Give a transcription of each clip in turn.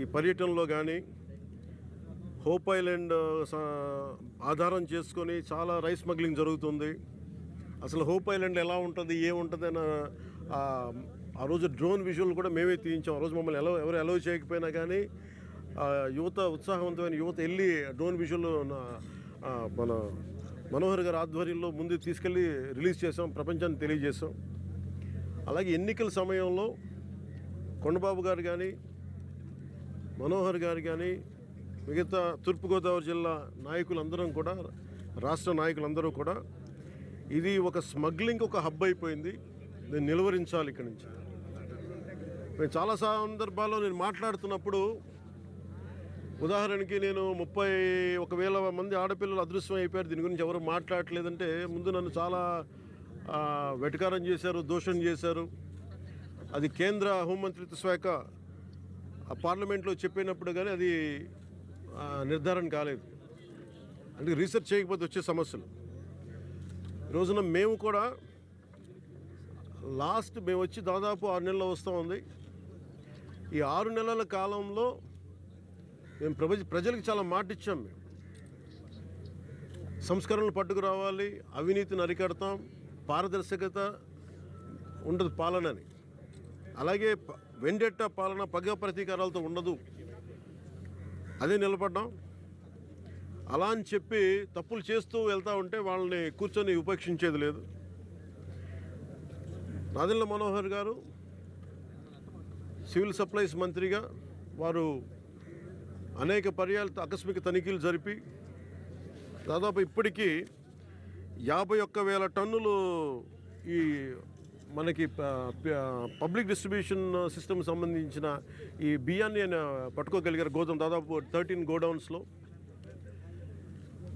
ఈ పర్యటనలో కానీ హోప్ ఐలాండ్ ఆధారం చేసుకొని చాలా రైస్ స్మగ్లింగ్ జరుగుతుంది. అసలు హోప్ ఐలాండ్ ఎలా ఉంటుంది ఏముంటుంది అని ఆ, రోజు డ్రోన్ విజువల్ కూడా మేమే తీయించాం. ఆ రోజు మమ్మల్ని ఎలా ఎవరు అలౌ చేయకపోయినా కానీ యువత ఉత్సాహవంతమైన యువత వెళ్ళి డ్రోన్ విజువల్ మన మనోహర్ గారి ఆధ్వర్యంలో ముందు తీసుకెళ్ళి రిలీజ్ చేసాం ప్రపంచాన్ని తెలియజేసాం అలాగే ఎన్నికల సమయంలో కొండబాబు గారు కానీ మనోహర్ గారు కానీ మిగతా తూర్పుగోదావరి జిల్లా నాయకులందరం కూడా రాష్ట్ర నాయకులందరూ కూడా ఇది ఒక స్మగ్లింగ్ ఒక హబ్ అయిపోయింది. దీన్ని నిలువరించాలి ఇక్కడి నుంచి. నేను చాలా సందర్భాల్లో నేను మాట్లాడుతున్నప్పుడు ఉదాహరణకి నేను ముప్పై ఒక వేల మంది ఆడపిల్లలు అదృశ్యం అయిపోయారు. దీని గురించి ఎవరు మాట్లాడలేదంటే ముందు నన్ను చాలా వెటకారం చేశారు దోషం చేశారు. అది కేంద్ర హోంమంత్రిత్వ శాఖ పార్లమెంట్లో చెప్పినప్పుడు కానీ అది నిర్ధారణ కాలేదు. అంటే రీసెర్చ్ చేయకపోతే వచ్చే సమస్యలు. ఈ రోజున మేము కూడా లాస్ట్ మేము వచ్చి దాదాపు ఆరు నెలలు వస్తూ ఉంది. ఈ ఆరు నెలల కాలంలో మేము ప్రజ ప్రజలకు చాలా మాట ఇచ్చాం మేము. సంస్కరణలు పట్టుకురావాలి అవినీతిని అరికడతాం పారదర్శకత ఉండదు పాలనని. అలాగే వెండెట్ట పాలన పగ ప్రతీకారాలతో ఉండదు. అదే నిలబడ్డాం. అలా అని చెప్పి తప్పులు చేస్తూ వెళ్తూ ఉంటే వాళ్ళని కూర్చొని ఉపేక్షించేది లేదు. నాదిల్ల మనోహర్ గారు సివిల్ సప్లైస్ మంత్రిగా వారు అనేక పర్యాలు ఆకస్మిక తనిఖీలు జరిపి దాదాపు ఇప్పటికీ యాభై ఒక్క వేల టన్నులు ఈ మనకి పబ్లిక్ డిస్ట్రిబ్యూషన్ సిస్టమ్ సంబంధించిన ఈ బియ్యాన్ని పట్టుకోగలిగారు. గోదాం దాదాపు థర్టీన్ గోడౌన్స్లో.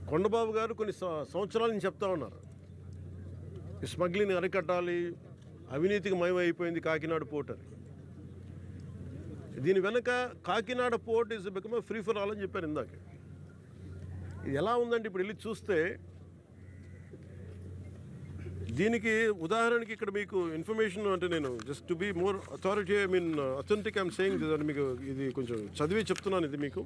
కొండబాబు గారు కొన్ని స- సంవత్సరాల నుంచి చెప్తా ఉన్నారు. ఈ స్మగ్లింగ్ అరికట్టాలి అవినీతికి మయమైపోయింది కాకినాడ పోర్ట్ అని. దీని వెనక Kakinada port is become free for all అని చెప్పారు ఇందాక. ఇది ఎలా ఉందంటే ఇప్పుడు వెళ్ళి చూస్తే దీనికి ఉదాహరణకి ఇక్కడ మీకు ఇన్ఫర్మేషన్ అంటే నేను just to be more authority I mean authentic I'm saying అని మీకు ఇది కొంచెం చదివి చెప్తున్నాను ఇది మీకు.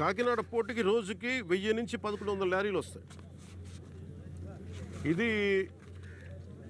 కాకినాడ పోర్టుకి రోజుకి వెయ్యి నుంచి పదకొండు వందల లారీలు వస్తాయి. ఇది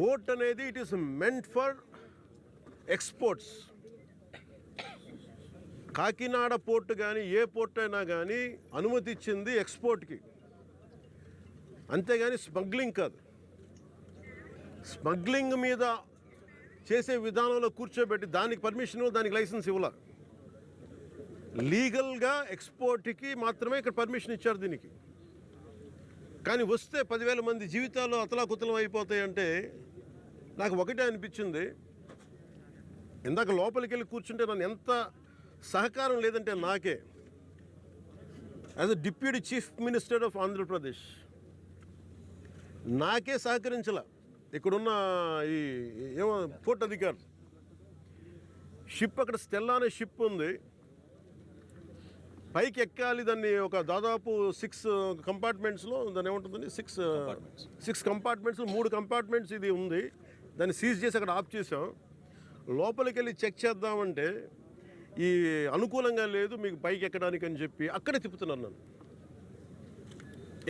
పోర్ట్ అనేది it is meant for exports Kakinada port కానీ ఏ పోర్ట్ అయినా కానీ అనుమతి ఇచ్చింది ఎక్స్పోర్ట్కి అంతేగాని స్మగ్లింగ్ కాదు. స్మగ్లింగ్ మీద చేసే విధానంలో కూర్చోబెట్టి దానికి పర్మిషన్ దానికి లైసెన్స్ ఇవ్వాల? లీగల్గా ఎక్స్పోర్ట్కి మాత్రమే ఇక్కడ పర్మిషన్ ఇచ్చారు దీనికి. కానీ వస్తే పదివేల మంది జీవితాలు అతలాకుతలం అయిపోతాయంటే నాకు ఒకటే అనిపించింది. ఇందాక లోపలికి వెళ్ళి కూర్చుంటే నన్ను ఎంత సహకారం లేదంటే నాకే. As a deputy chief minister of Andhra Pradesh నాకే సహకరించాల. ఇక్కడున్న ఈ ఏమో పోర్ట్ అధికారులు. షిప్ అక్కడ స్టెల్లా అనే షిప్ ఉంది. పైకి ఎక్కాలి దాన్ని ఒక దాదాపు సిక్స్ కంపార్ట్మెంట్స్లో దాన్ని ఏముంటుందని సిక్స్ సిక్స్ కంపార్ట్మెంట్స్ మూడు కంపార్ట్మెంట్స్ ఇది ఉంది. దాన్ని సీజ్ చేసి అక్కడ ఆఫ్ చేసాం లోపలికి వెళ్ళి చెక్ చేద్దామంటే ఈ అనుకూలంగా లేదు మీకు పైకి ఎక్కడానికి అని చెప్పి అక్కడే తిప్పుతున్నాను నన్ను.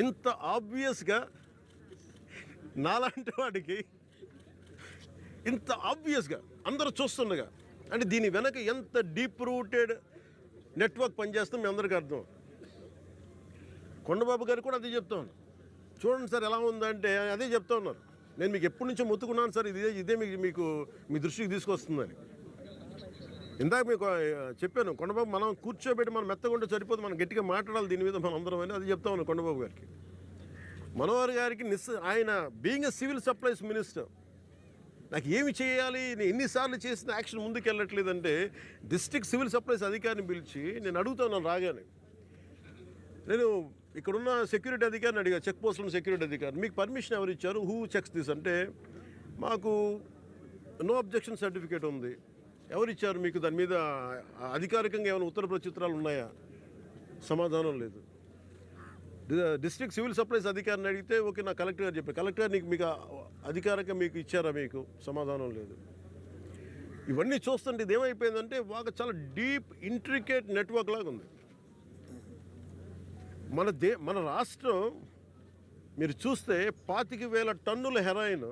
ఇంత ఆబ్వియస్గా నాలాంటి వాడికి ఇంత ఆబ్వియస్గా అందరూ చూస్తుండగా అంటే దీని వెనక ఎంత డీప్ రూటెడ్ నెట్వర్క్ పనిచేస్తుందో మీ అందరికీ అర్థం. కొండబాబు గారు కూడా అదే చెప్తా ఉన్నారు. చూడండి సార్ ఎలా ఉందంటే అదే చెప్తా ఉన్నారు. నేను మీకు ఎప్పటి నుంచో మొత్తుకున్నాను సార్ ఇదే ఇదే మీకు మీకు మీ దృష్టికి తీసుకొస్తుందని. ఇందాక మీకు చెప్పాను కొండబాబు మనం కూర్చోబెట్టి మనం మెత్తగుంటే సరిపోదు మనం గట్టిగా మాట్లాడాలి దీని మీద మనం అందరం అని అది చెప్తా ఉన్నాను కొండబాబు గారికి. మనోహర్ గారికి నిస్ ఆయన being a civil supplies minister నాకు ఏమి చేయాలి నేను ఎన్నిసార్లు చేసిన యాక్షన్ ముందుకు వెళ్ళట్లేదంటే డిస్ట్రిక్ట్ సివిల్ సప్లైస్ అధికారిని పిలిచి నేను అడుగుతాను రాగానే. నేను ఇక్కడున్న సెక్యూరిటీ అధికారిని అడిగా చెక్ పోస్టులను సెక్యూరిటీ అధికారి మీకు పర్మిషన్ ఎవరు ఇచ్చారు? హూ చెక్స్ దిస్ అంటే మాకు నో అబ్జెక్షన్ సర్టిఫికేట్ ఉంది. ఎవరు ఇచ్చారు? మీకు దాని మీద అధికారికంగా ఏమైనా ఉత్తర ప్రత్యుత్తరాలు ఉన్నాయా? సమాధానం లేదు. డిస్ట్రిక్ట్ సివిల్ సప్లైస్ అధికారిని అడిగితే ఓకే నా కలెక్టర్ గారు చెప్పారు. కలెక్టర్ గారు నీకు మీకు అధికారికంగా మీకు ఇచ్చారా మీకు? సమాధానం లేదు. ఇవన్నీ చూస్తుంటే ఇది ఏమైపోయిందంటే వాళ్ళకి చాలా డీప్ ఇంట్రికేట్ నెట్వర్క్ లాగా ఉంది. మన దే మన రాష్ట్రం మీరు చూస్తే పాతిక వేల టన్నుల heroin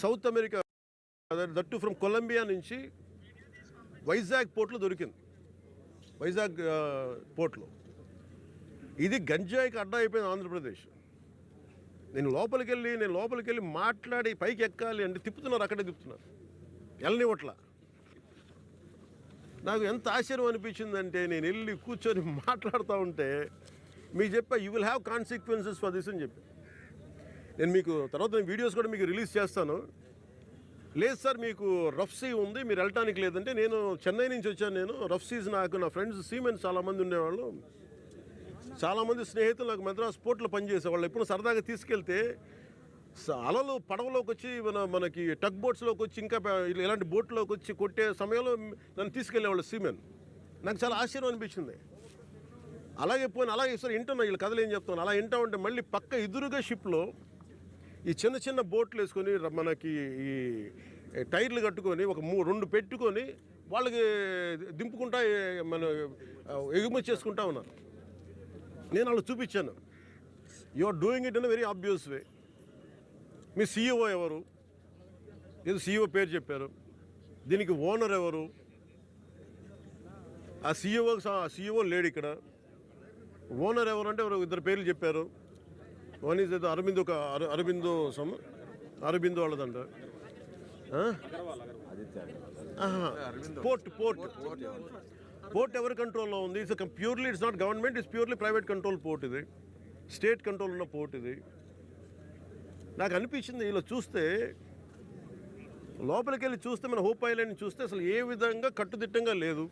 south America that from Colombia నుంచి వైజాగ్ పోర్ట్లో దొరికింది. వైజాగ్ పోర్ట్లో. ఇది గంజాయికి అడ్డా అయిపోయింది ఆంధ్రప్రదేశ్. నేను లోపలికి వెళ్ళి నేను లోపలికి వెళ్ళి మాట్లాడి పైకి ఎక్కాలి అంటే తిప్పుతున్నారు అక్కడే తిప్పుతున్నారు. వెళ్ళనివ్వట్లా. నాకు ఎంత ఆశ్చర్యం అనిపించిందంటే నేను వెళ్ళి కూర్చొని మాట్లాడుతూ ఉంటే మీకు చెప్పా you will have consequences for this అని చెప్పి. నేను మీకు తర్వాత నేను వీడియోస్ కూడా మీకు రిలీజ్ చేస్తాను. లేదు సార్ మీకు రఫ్ సీ ఉంది మీరు వెళ్ళటానికి లేదంటే నేను చెన్నై నుంచి వచ్చాను నేను. రఫ్ సీస్ నాకు నా ఫ్రెండ్స్ సీమెన్ చాలామంది ఉండేవాళ్ళు. చాలామంది స్నేహితులు నాకు మద్రాస్ పోర్ట్లో పనిచేసేవాళ్ళు. ఎప్పుడు సరదాగా తీసుకెళ్తే అలలు పడవలోకి వచ్చి మన మనకి టగ్ బోట్స్లోకి వచ్చి ఇంకా ఇలాంటి బోట్లోకి వచ్చి కొట్టే సమయంలో నన్ను తీసుకెళ్ళేవాళ్ళు సీమెన్. నాకు చాలా ఆశ్చర్యం అనిపించింది. అలాగే పోయిన అలాగే సరే వింటున్నా వీళ్ళు కథలు ఏం చెప్తాను అలా వింటా ఉంటే మళ్ళీ పక్క ఎదురుగా షిప్లో ఈ చిన్న చిన్న బోట్లు వేసుకొని మనకి ఈ టైర్లు కట్టుకొని ఒక మూ రెండు పెట్టుకొని వాళ్ళకి దింపుకుంటా మన ఎగుమతి చేసుకుంటా ఉన్నాను నేను వాళ్ళు చూపించాను. You are doing it in very obvious way. Me CEO ఎవరు? ఏదో సీఈఓ పేరు చెప్పారు. దీనికి ఓనర్ ఎవరు? ఆ సీఈఓ సీఈఓ లేడు ఇక్కడ. ఓనర్ ఎవరు అంటే ఇద్దరు పేర్లు చెప్పారు. వన్ ఈజ్ ఏదో అరవింద్ ఒక అర- Aurobindo some వాళ్ళదంట. Port port. Port ఎవరి కంట్రోల్లో ఉంది? It's purely it's not government it's purely private control port ఇది. స్టేట్ కంట్రోల్ ఉన్న పోర్ట్ ఇది. నాకు అనిపించింది ఇలా చూస్తే లోపలికి వెళ్ళి చూస్తే మన హోప్ ఐలాండ్ చూస్తే అసలు ఏ విధంగా కట్టుదిట్టంగా లేదు.